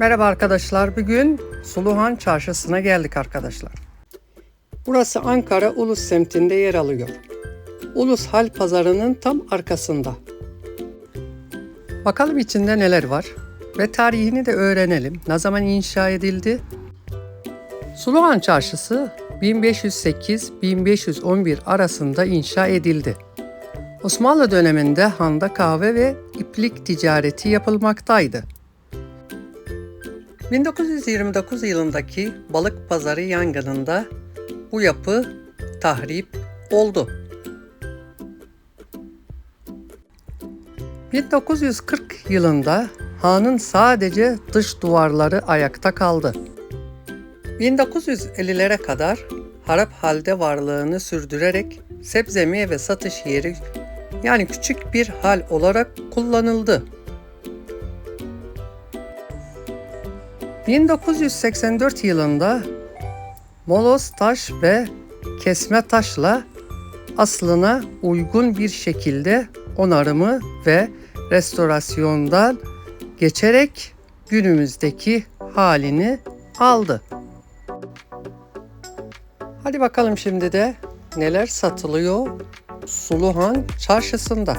Merhaba arkadaşlar. Bugün Suluhan Çarşısı'na geldik arkadaşlar. Burası Ankara Ulus semtinde yer alıyor. Ulus Hal Pazarı'nın tam arkasında. Bakalım içinde neler var ve tarihini de öğrenelim. Ne zaman inşa edildi? Suluhan Çarşısı 1508-1511 arasında inşa edildi. Osmanlı döneminde handa kahve ve iplik ticareti yapılmaktaydı. 1929 yılındaki balık pazarı yangınında bu yapı tahrip oldu. 1940 yılında hanın sadece dış duvarları ayakta kaldı. 1950'lere kadar harap halde varlığını sürdürerek sebze meyve satış yeri yani küçük bir hal olarak kullanıldı. 1984 yılında moloz taş ve kesme taşla aslına uygun bir şekilde onarımı ve restorasyondan geçerek günümüzdeki halini aldı. Hadi bakalım şimdi de neler satılıyor Suluhan çarşısında.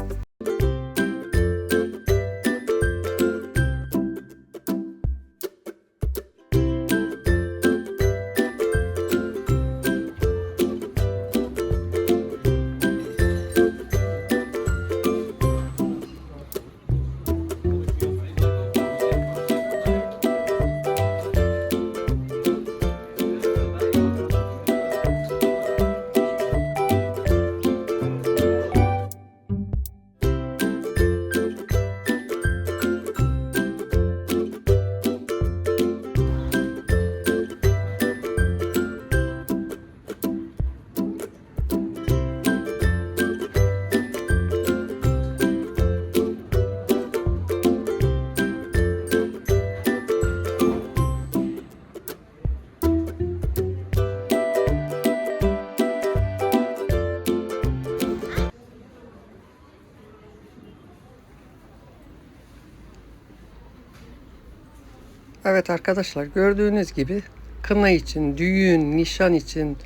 Evet arkadaşlar gördüğünüz gibi kına için, düğün, nişan için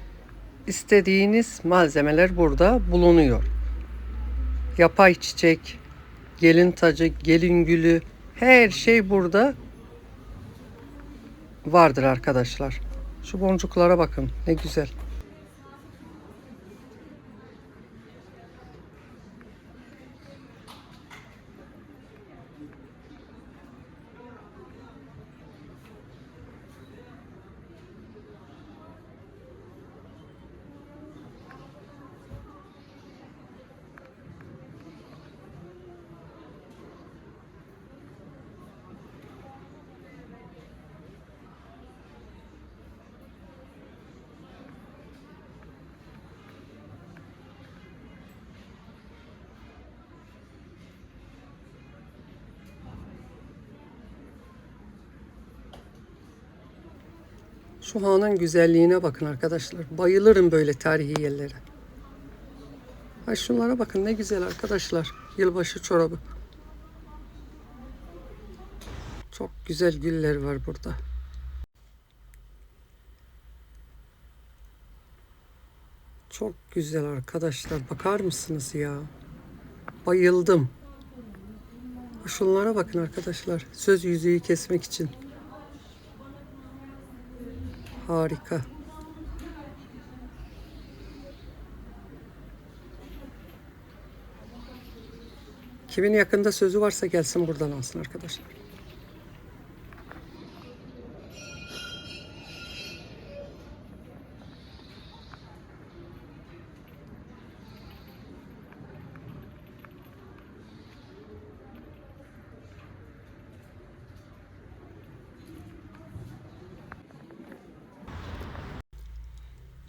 istediğiniz malzemeler burada bulunuyor. Yapay çiçek, gelin tacı, gelin gülü her şey burada vardır arkadaşlar. Şu boncuklara bakın ne güzel. Şu hanın güzelliğine bakın arkadaşlar. Bayılırım böyle tarihi yerlere. Ay şunlara bakın ne güzel arkadaşlar. Yılbaşı çorabı. Çok güzel güller var burada. Çok güzel arkadaşlar. Bakar mısınız ya? Bayıldım. Şunlara bakın arkadaşlar. Söz yüzüğü kesmek için. Harika. Kimin yakında sözü varsa gelsin buradan alsın arkadaşlar.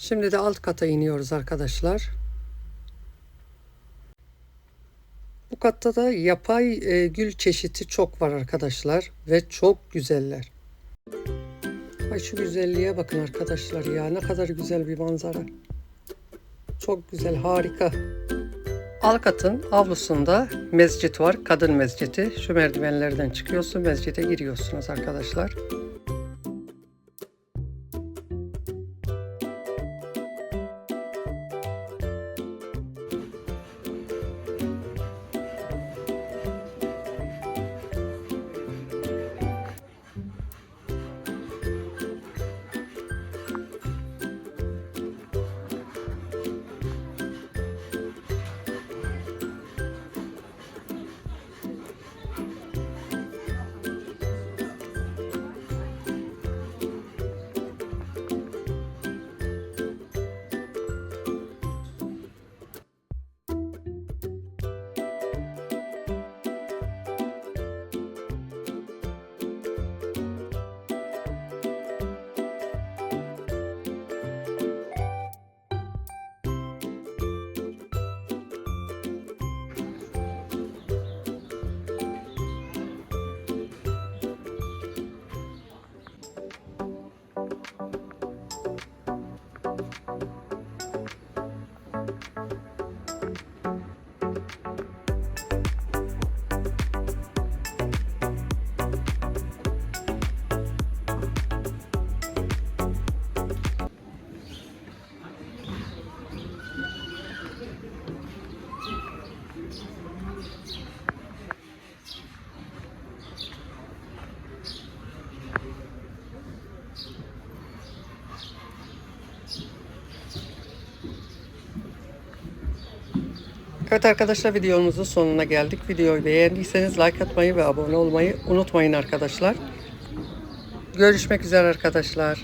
Şimdi de alt kata iniyoruz arkadaşlar. Bu katta da yapay e, gül çeşidi çok var arkadaşlar ve çok güzeller. Ay şu güzelliğe bakın arkadaşlar ya ne kadar güzel bir manzara. Çok güzel harika. Alkat'ın avlusunda mescit var. Kadın mescidi. Şu merdivenlerden çıkıyorsun, mescide giriyorsunuz arkadaşlar. Evet arkadaşlar videomuzun sonuna geldik. Videoyu beğendiyseniz like atmayı ve abone olmayı unutmayın arkadaşlar. Görüşmek üzere arkadaşlar.